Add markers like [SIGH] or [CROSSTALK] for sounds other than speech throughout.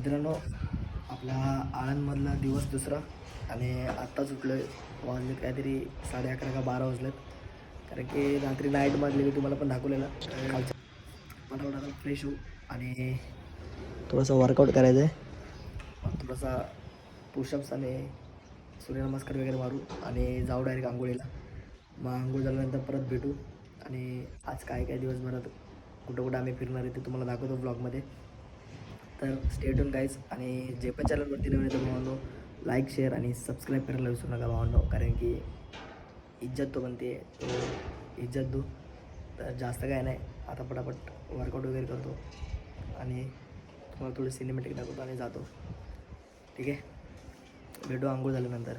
मित्रांनो आपला आळंदमधला दिवस दुसरा आणि आत्ता सुटलो आहे वाजले काहीतरी साडे अकरा का बारा वाजलेत. कारण की रात्री नाईटमधले मी तुम्हाला पण दाखवलेलं. कालच्या मला फ्रेश होऊ आणि थोडंसं वर्कआउट करायचं आहे थोडासा पुशअप्स आणि सूर्यनमस्कार वगैरे मारू आणि जाऊ डायरेक्ट आंघोळीला. मग आंघोळ झाल्यानंतर परत भेटू. आणि आज काय काय दिवसभरात कुठं कुठं आम्ही फिरणार आहे ते तुम्हाला दाखवतो ब्लॉगमध्ये तर स्टेटून गाईज आणि जे पण चॅनलवरती नवीन येतो भावांनो लाईक शेअर आणि सबस्क्राईब करायला विसरू नका भावांनो कारण की इज्जत तो बनते तो इज्जत दो. तर जास्त काय नाही आता पटापट वर्कआउट वगैरे करतो. आणि तुम्हाला थोडी सिनेमॅटिक दाखवतो आणि जातो. ठीक आहे? भेटू आंघोळ झाल्यानंतर.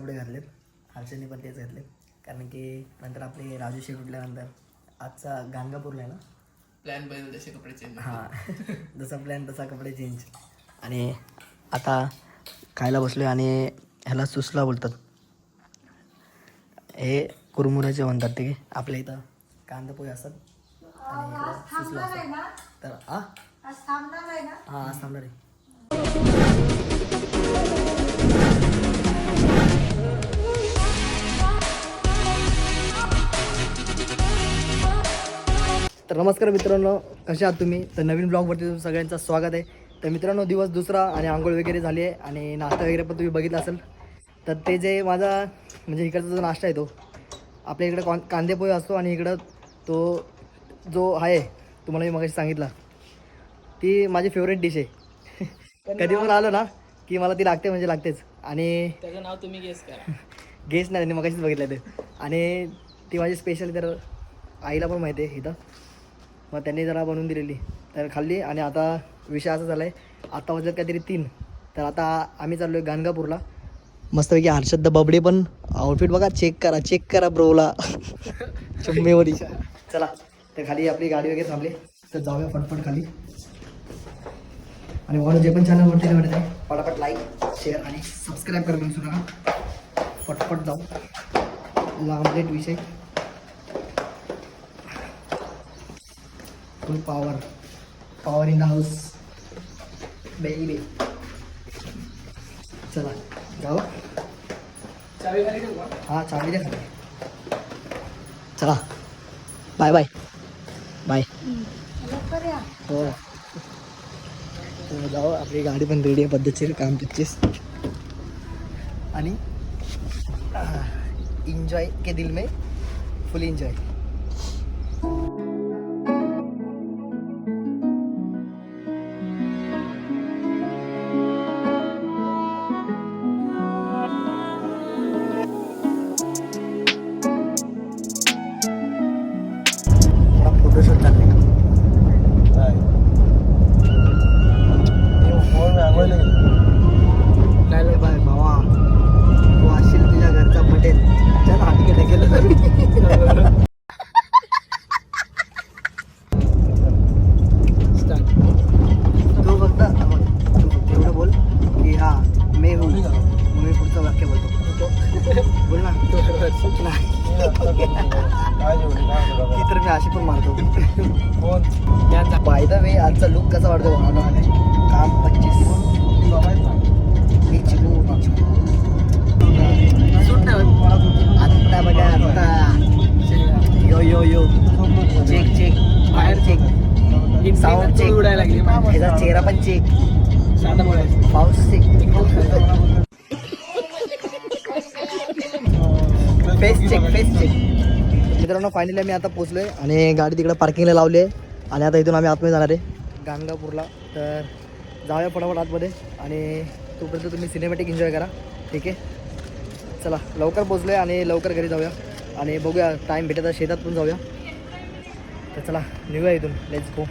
कपडे घातलेत. हर्षदने पण तेच घातले कारण की नंतर आपले राजू शेठ उठल्यानंतर आजचा गाणगापूरला आहे ना. प्लॅन बदल तसे कपडे चेंज हां. जसा प्लॅन तसा कपडे चेंज आणि आता खायला बसलो आणि ह्याला सुसला बोलतात. हे कुरमुऱ्याचे म्हणतात ते. आपल्या इथं कांदा पोहे असतात. आणि सुसला असतात. तर आ? हां आज थांबणार आहे. तर नमस्कार मित्रांनो कसे आहात तुम्ही? तर नवीन ब्लॉगवरती तुमचं सगळ्यांचं स्वागत आहे. तर मित्रांनो दिवस दुसरा आणि आंघोळ वगैरे झाली आहे आणि नाश्ता वगैरे पण तुम्ही बघितला असेल. तर ते जे माझा म्हणजे इकडचा जो नाश्ता आहे तो आपल्या इकडं कॉन कांदे पोहे असतो आणि इकडं तो जो आहे तुम्हाला मी मगाशी सांगितला. ती माझी फेवरेट डिश आहे. [LAUGHS] कधी पण आलो ना की मला ती लागते म्हणजे लागतेच. आणि त्याचं नाव तुम्ही गेस करा. गेस नाही त्यांनी मगाशीच बघितलं ते. आणि ती माझी स्पेशल तर आईला पण माहिती आहे इथं. मग त्यांनी जरा बनवून दिलेली. तर खाल्ली आणि आता विषय असा झाला आहे आता वाजत काहीतरी तीन. तर आता आम्ही चाललो आहे गाणगापूरला. मस्तपैकी हर्षद द बबडे पण आउटफिट बघा चेक करा चेक करा ब्रोला चुम्मेवरी [LAUGHS] चला तर खाली आपली गाडी वगैरे थांबली. तर जाऊया फटफट खाली. आणि म्हणून जे पण चॅनलवरती नवीन आहे फटाफट लाईक शेअर आणि सबस्क्राईब करा विसरू नका. फटफट जाऊ. लांबलेट विषय. Full power power in the house baby चला जाऊ. का? हा द्या खाली. चला. बाय बाय बाय हो. जाऊ आपली गाडी पण रेडी आहे पद्धतशीर काम तिचेच आणि इंजॉय के दिल में फुल एन्जॉय थोडा फोटोशूट चालले नाही बाय भावा तू असशील तुझ्या घरचा पटेल. चल हाती केलं स्टार्ट तू फक्त एवढं बोल की हा मे हू. मग मी पुढचं वाक्य बोलतो. बोल ना. ती तर मी अशी पण मारतो. बाय द वे आजचा लुक कसा वाटतो? भावना काम फायनली आम्ही आता पोचलोय आणि गाडी तिकडे पार्किंगला लावली आहे आणि आता इथून आम्ही आतमध्ये जाणार आहे. गाणगापूरला. तर जाऊया फटाफट आतमध्ये. आणि तोपर्यंत तुम्ही सिनेमॅटिक एन्जॉय करा. ठीक आहे? चला लवकर पोचलोय आणि लवकर घरी जाऊया. आणि बघूया टाईम भेटत तर शेतात पण जाऊया. तर चला निघूया इथून. लेट्स गो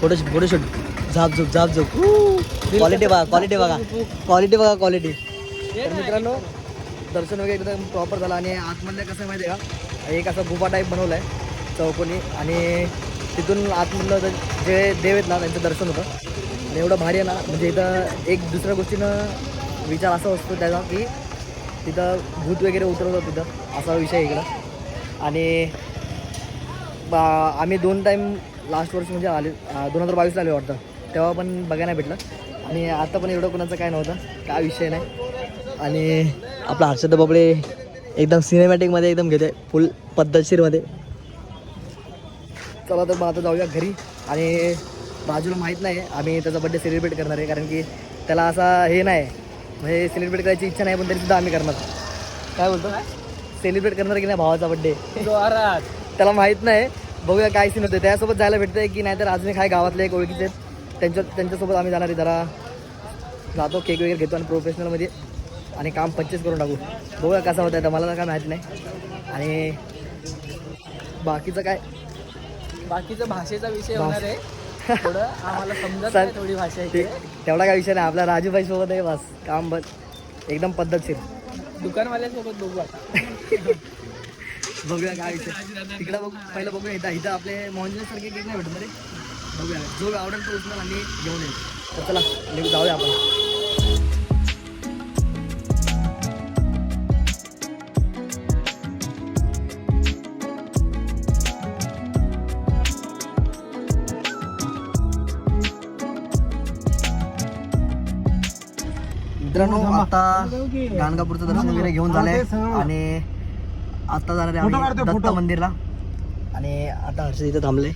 फोटोशूट फोटोशूट झाप झोप झाप. झोप क्वालिटी बघा क्वालिटी बघा. क्वालिटी बघा क्वालिटी तर मित्रांनो दर्शन वगैरे एकदम प्रॉपर झालं आणि आतमधलं कसं आहे माहिती आहे का? एक असा गुफा टाईप बनवला आहे चौकोनी. आणि तिथून आतमधलं जे- देव आहेत ना त्यांचं दर्शन होतं. आणि एवढं भारी आहे ना म्हणजे इथं एक दुसऱ्या गोष्टीनं विचार असा असतो त्याचा की तिथं भूत वगैरे उतरवतात तिथं असा विषय इकडं. आणि बा आम्ही दोन टाईम लास्ट वर्ष म्हणजे आले दोन हजार बावीसला आले वाटतं. तेव्हा पण बघायला भेटलं. आणि आता पण एवढं कोणाचं काय नव्हतं. काय विषय नाही. आणि आपला हर्षद बाबळे एकदम सिनेमॅटिकमध्ये एकदम घेते फुल पद्धतशीरमध्ये. चला तर मग आता जाऊया घरी. आणि राजूला माहीत नाही आम्ही त्याचा बड्डे सेलिब्रेट करणार आहे. कारण की त्याला असा हे नाही. म्हणजे सेलिब्रेट करायची इच्छा नाही पण तरीसुद्धा आम्ही करणार. काय बोलतो? सेलिब्रेट करणार की नाही भावाचा बड्डे त्याला माहीत नाही. बघूया काय सीन होते त्यासोबत जायला भेटतंय की नाहीतर अजून काय गावातले एक ओळखीचे. त्यांच्या त्यांच्यासोबत आम्ही जाणार आहे जरा. जातो केक वगैरे घेतो आणि प्रोफेशनलमध्ये आणि काम पच्चीस करून टाकू. बघूया कसं होतं आता. मला तर काय माहीत नाही. आणि बाकीचं काय? बाकीचा भाषेचा विषय होणार आहे. थोडं आम्हाला समजत चाल- नाही थोडी भाषा इथे. तेवढा काय विषय नाही. आपला राजूभाई सोबत आहे बस. काम बस. एकदम पद्धतशीर. दुकानवाल्यासोबत बघू आता. [LAUGHS] बघूया काय तिकडं बघू पहिलं बघूया इथं इथं आपले मोहनजी सारखे केक नाही भेटत रे? बघूया. जो आवडेल तो उचलून आणि घेऊन येईल. तर चला निघू जाऊया आपण. मित्रांनो आता गाणगापूरचं दर्शन वगैरे घेऊन झालंय. आणि आता जाणार आहे आम्ही दत्त मंदिरला. आणि आता हर्षद इथे थांबले.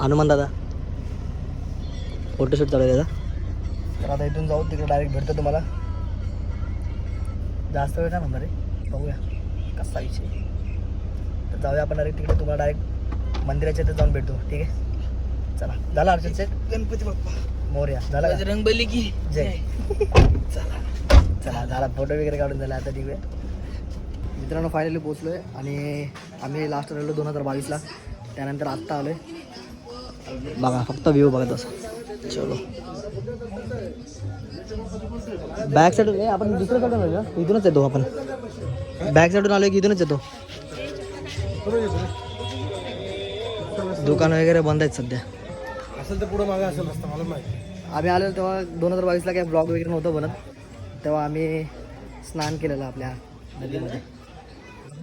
हनुमान दादा. फोटोशूट चालू आहे त्याचा. तर आता इथून जाऊ तिकडे डायरेक्ट भेटतो तुम्हाला. जास्त वेळ नाही म्हणणार आहे? बघूया. कसा विषय तर जाऊया आपण डायरेक्ट तिकडे. तुम्हाला डायरेक्ट मंदिराच्या इथे जाऊन भेटतो. ठीक आहे? चला. झाला हर्षद सेट गणपती बाप्पा. मोर्या. झाला का? बजरंग बली की. जय. [LAUGHS] चला. झाला. फोटो वगैरे काढून झाला. आता तिकडे मित्रांनो फायनली पोचलो आहे आणि आम्ही लास्ट राहिलो दोन हजार बावीसला. त्यानंतर आत्ता आलो आहे बघा फक्त व्ह्यू बघत असं चलो. बॅक साईडून आपण दुसऱ्या साईडून आलो इथूनच येतो आपण. बॅक साईडून आलो की इथूनच येतो? दुकान वगैरे बंद आहेत सध्या. असेल तर पुढे मागे असेल असतं मला माहिती. आम्ही आलो तेव्हा दोन हजार बावीसला काही ब्लॉग वगैरे नव्हतं बनत. तेव्हा आम्ही स्नान केलेलं आपल्या नदीमध्ये.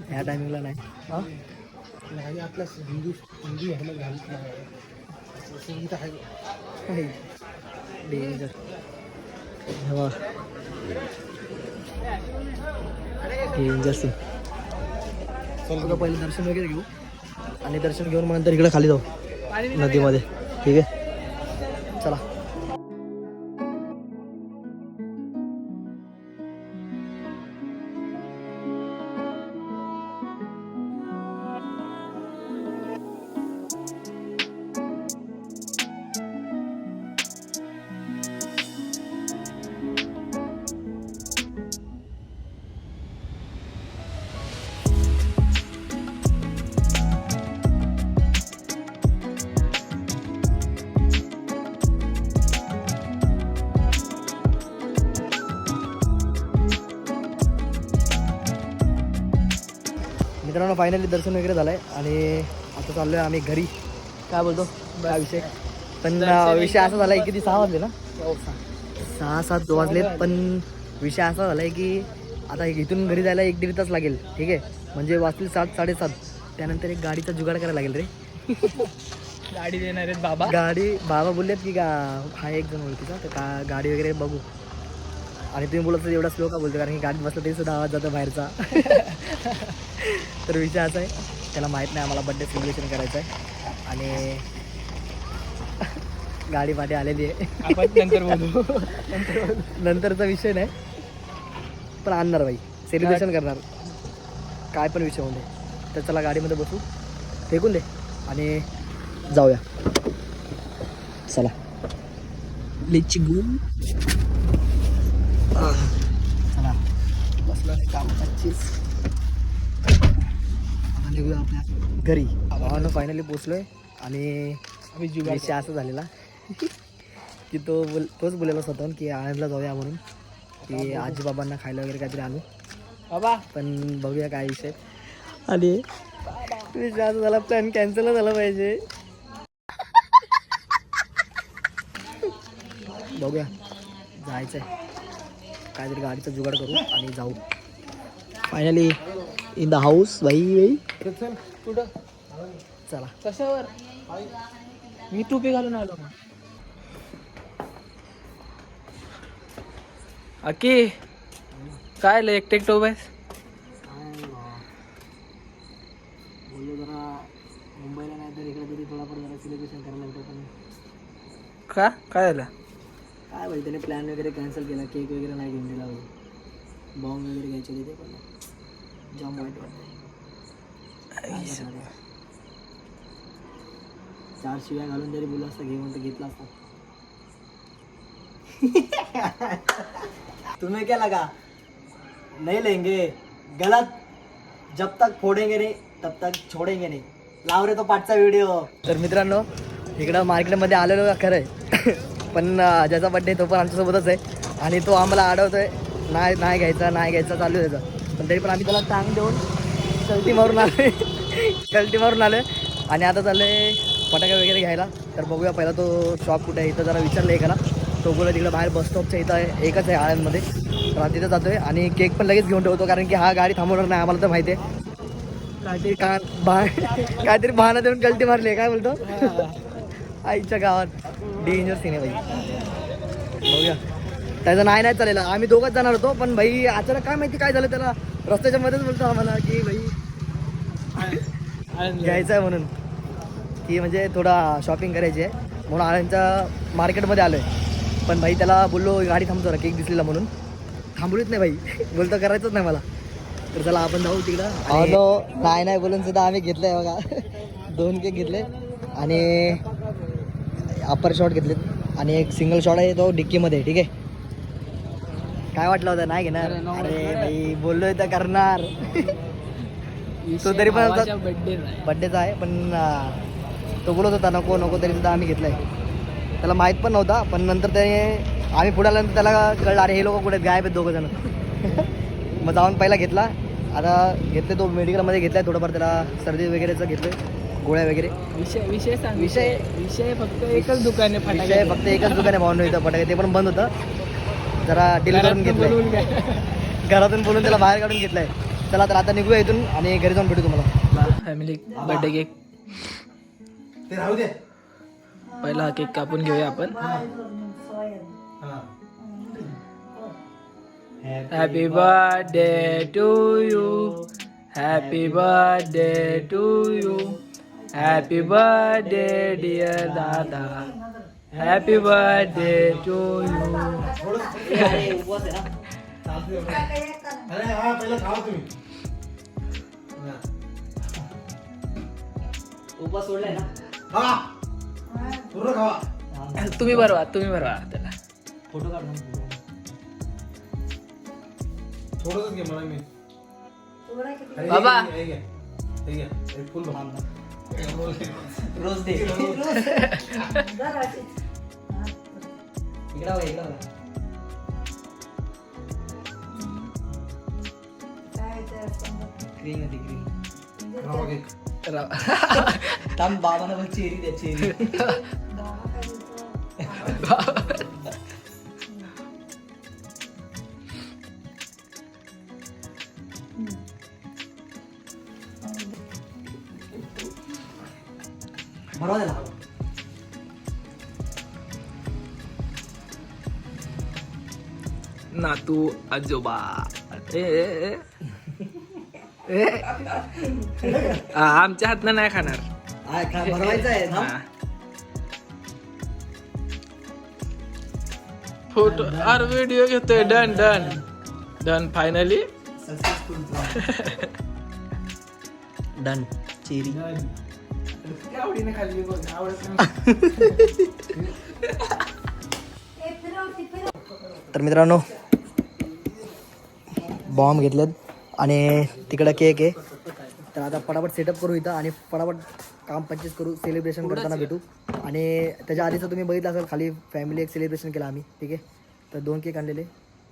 ह्या टायमिंगला नाही. हां? नाही आपल्या हिंदू हिंदू ह्याला घालत नाही. डेंजर चला पहिले दर्शन वगैरे घेऊ. आणि दर्शन घेऊन मग नंतर इकडे खाली जाऊ. नदीमध्ये. ठीक आहे? चला. फायनली दर्शन वगैरे झालं आहे आणि आता चाललो आहे आम्ही घरी. काय बोलतो? काय विषय? पण अं, विषय असा झाला आहे किती सहा वाजले ना? सहा. सात वाजलेत पण विषय असा झाला आहे की आता इथून घरी जायला एक दीड तास लागेल ठीक आहे? म्हणजे वाजतील सात साडेसात. त्यानंतर एक गाडीचा जुगाड करायला लागेल रे. गाडी देणार आहेत बाबा. गाडी बाबा बोललेत की गा हा एक जण ओळखीचा तर का गाडी वगैरे बघू. आणि तुम्ही बोलत एवढा स्लो का बोलतो? कारण की गाडीत बसलं तरी सुद्धा आवाज जातो बाहेरचा. तर विषय असा आहे त्याला माहीत नाही आम्हाला बड्डे सेलिब्रेशन करायचं आहे आणि गाडी पाठी आलेली आहे. नंतर बोलू. नंतरचा विषय नाही पण आणणार बाई. सेलिब्रेशन करणार. काय पण विषय होऊ दे. तर चला गाडीमध्ये बसू. फेकून दे. आणि जाऊया. चला. लिची गू चला. बसलो आहे आता निघूया आपल्या घरी. भावानं फायनली पोचलोय आणि आम्ही विषय असा झालेला [LAUGHS] की तो बोल तोच बोलायला स्वतःहून की आळंदला जाऊया म्हणून. की आजीबाबांना खायला वगैरे काहीतरी आणू. बाबा. पण बघूया काय विषय. आणि विषय असा झाला प्लॅन कॅन्सल झाला पाहिजे. [LAUGHS] बघूया. जायचंय. काहीतरी गाडीचा जुगाड करू आणि जाऊ. फायनली इन द हाऊस बाई बाई चल कुठं? चला. कशावर? मी टोपी घालून आलो अकी काय लय एकटे एकटं जरा मुंबईला नाही तर इकडे तरी थोडाफार जरा सेलिब्रेशन करायला लागतो पण का? काय झालं? काय भाई त्याने प्लॅन वगैरे कॅन्सल केला केक वगैरे नाही घेऊन दिला भाई बॉम्ब वगैरे घ्यायचे होते ते पण. जाम वाईट वाटतं चार शिव्या घालून जरी बोला असता घेऊन तर घेतला असता. [LAUGHS] तुम्ही क्या लगा नहीं लेंगे. गलत. जब तक फोडेंगे नाही तब तक छोडेंगे नाही. लाव रे तो पाठचा व्हिडिओ तर मित्रांनो इकडं मार्केटमध्ये आलेलो का खरं आहे? पण ज्याचा बड्डे तो पण आमच्यासोबतच आहे. आणि तो आम्हाला अडवतोय नाही नाही घ्यायचा नाही घ्यायचा चालू आहे त्याचं. पण तरी पण आम्ही त्याला टांग देऊन कल्टी मारून आलो कल्टी मारून आलो आणि आता चाललंय फटाके वगैरे घ्यायला. तर बघूया पहिला तो शॉप कुठे आहे इथं जरा विचारलं एकाला. तो बोला तिकडे बाहेर बस स्टॉपच्या इथं आहे एकच आहे आळंदमध्ये. तर आता तिथं जातोय आणि केक पण लगेच घेऊन ठेवतो कारण की हा गाडी थांबवणार नाही आम्हाला तर माहिती आहे. काहीतरी कान बा काहीतरी बहाणा देऊन गलती मारली आहे काय बोलतो? आईच्या गावात डेंजर सीन आहे भाई. बघूया. त्याचं नाही नाही चालेल. आम्ही दोघंच जाणार होतो पण भाई अचानक काय माहिती काय झालं त्याला? रस्त्याच्या मध्येच बोलतो आम्हाला की भाई घ्यायचं आहे म्हणून. की म्हणजे थोडा शॉपिंग करायची आहे. म्हणून आळंदच्या मार्केटमध्ये आलो आहे पण भाई त्याला बोललो गाडी थांबतो केक दिसलेला म्हणून. थांबलीच नाही भाई. [LAUGHS] बोलतो करायचंच नाही मला. तर चला आपण जाऊ तिकडं. नाही नाही बोलून सुद्धा आम्ही घेतलंय बघा. [LAUGHS] दोन केक घेतले. आणि अप्पर शॉट घेतलेत. आणि एक सिंगल शॉट आहे तो डिक्कीमध्ये ठीक आहे? काय वाटलं होतं? नाही घेणार. अरे भाई बोललोय तर करणार. तो तरी पण बड्डेचा आहे पण तो बोलत होता नको नको तरी सुद्धा आम्ही घेतलाय. त्याला माहीत पण नव्हता पण नंतर ते आम्ही पुढे आल्यानंतर त्याला कळलं अरे हे लोक कुठे गायब आहेत दोघं जण. [LAUGHS] मग जाऊन पहिला घेतला. आता घेतले तो मेडिकलमध्ये घेतलाय थोडंफार त्याला सर्दी वगैरेचं घेतलंय. गोळ्या वगैरे? विषय विषय सांग विषय- विषय फक्त एकच दुकान आहे विषय फटाके फक्त एकच दुकान आहे भावनो इथं फटाके ते पण बंद होतं. जरा डील करून घ्या. घरातून बोलून त्याला बाहेर काढून घेतलंय. चला तर आता निघूया इथून आणि घरी जाऊन भेटू तुम्हाला. फॅमिली बर्थडे केक ते राहू दे. पहिला हा केक कापून घेऊया आपण. Happy birthday to you happy birthday to you happy birthday dear दादा हॅपी बर्थडे टू यू अरे हा पहिलं खावा तुम्ही सोडलाय ना बरवा तुम्ही बरवा त्याला फोटो काढ थोडंच घे मला मी अरे, बाबा. हे हे. हे फुल. रोज दे इकडं बघा, इकडं बघा. क्रीम आहे ती क्रीम खावा घे. थांब बाबाला बघ चेरी द्या चेरी आजोबा. ए ए, ए. ए. आ, आमच्या हातनं नाही खाणार. फोटो अरे व्हिडिओ घेतोय done done. Done finally. Done cherry. आवडीने खाल्ली आवडत तर मित्रांनो बॉम्ब घेतलेत. आणि तिकडं केक आहे. तर आता पटापट सेटअप करू इथं आणि पटापट काम पंचवीस करू सेलिब्रेशन करताना भेटू. आणि त्याच्या आधीचं तुम्ही बघितलं असेल खाली फॅमिली एक सेलिब्रेशन केलं आम्ही ठीक आहे? तर दोन केक आणलेले.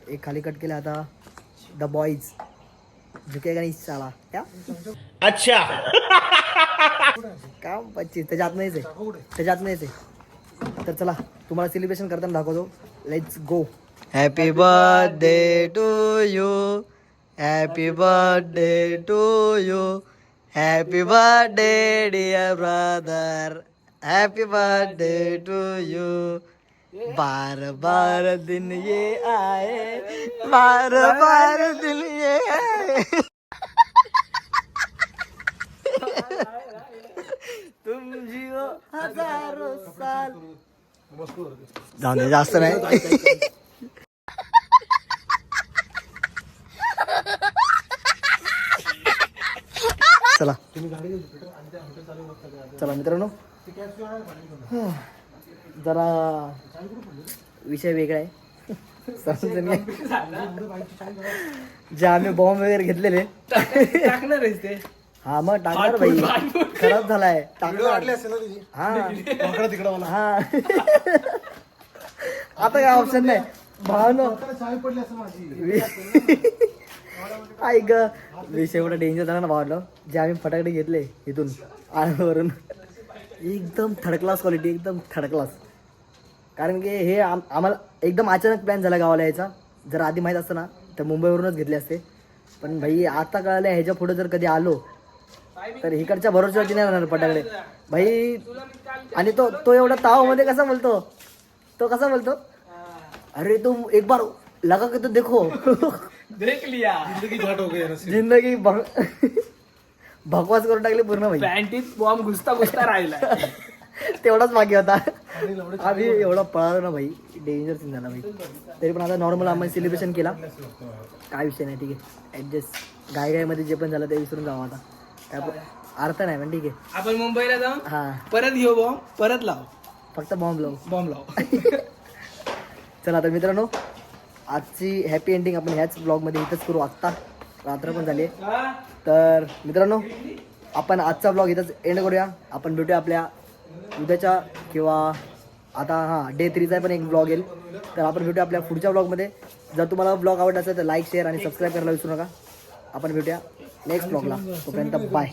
एक खाली कट केले आता द बॉईज झुकेगा नाही साला क्या? अच्छा. काम पंचवीस. त्याच्या आत नाहीच आहे. त्याच्या आत नाहीच आहे. तर चला तुम्हाला सेलिब्रेशन करताना दाखवतो. Let's go happy birthday to you happy birthday to you happy birthday dear brother happy birthday to you बार बार दिन ये आए बार बार दिन ये आए। तुम जिओ हजारो साल। जाऊन दे जास्त नाही चला. चला मित्रांनो. जरा विषय वेगळा आहे. जे आम्ही बॉम्ब वगैरे घेतलेले. टाकणार आहेस ते? हा मग टाकणार भाई खराब झालाय. टाकणार. हा. तिकडं हा. आता काय ऑप्शन नाही. भावनो. पडली असं माझी. [LAUGHS] ऐक विषय एवढा डेंजर झाला ना भावनो जे आम्ही फटाकडे घेतले इथून आळवरून एकदम थर्ड क्लास क्वालिटी एकदम थर्ड क्लास कारण की हे आम आम्हाला एकदम अचानक प्लॅन झाला गावाला यायचा. जर आधी माहीत असतं ना तर मुंबईवरूनच घेतले असते. पण भाई आता कळालं ह्याच्या पुढे जर कधी आलो तर इकडच्या भरोश्यावरती नाही राहणार फटाकडे. भाई आणि तो तो एवढा तावमध्ये कसा बोलतो? तो कसा बोलतो? अरे तुम एक बार लगा की तो देखो. देख लिया। जिंदगी घाट हो गई जिंदगी भग- भगवास करून टाकली पूर्ण भाई. पॅन्टीत बॉम्ब घुसता घुसता राहिला [LAUGHS] तेवढाच बाकी होता. आम्ही एवढा पळालो ना भाई. डेंजर सीन झाला भाई. तरी पण आता नॉर्मल आम्ही सेलिब्रेशन केला. काय विषय नाही ठीक आहे. ऍडजस्ट गाय गायमध्ये जे पण झालं ते विसरून जावं आता. काय पण अर्थ नाही पण ठीक आहे. आपण मुंबईला जाऊन हा. परत घेऊ बॉम्ब परत लाव. फक्त बॉम्ब लावू. बॉम्ब लाव. [LAUGHS] चला तर मित्रांनो आजची हॅपी एंडिंग आपण ह्याच ब्लॉगमध्ये इथंच करू. आत्ता रात्र पण झाली तर मित्रांनो आपण आजचा ब्लॉग इथंच एंड करूया. आपण भेटूया आपल्या उद्याच्या किंवा आता हां डे थ्रीचा पण एक ब्लॉग येईल. तर आपण भेटूया आपल्या पुढच्या ब्लॉगमध्ये जर तुम्हाला ब्लॉग आवडला असेल तर लाईक शेअर आणि सबस्क्राईब करायला विसरू नका. आपण भेटूया नेक्स्ट ब्लॉगला तोपर्यंत बाय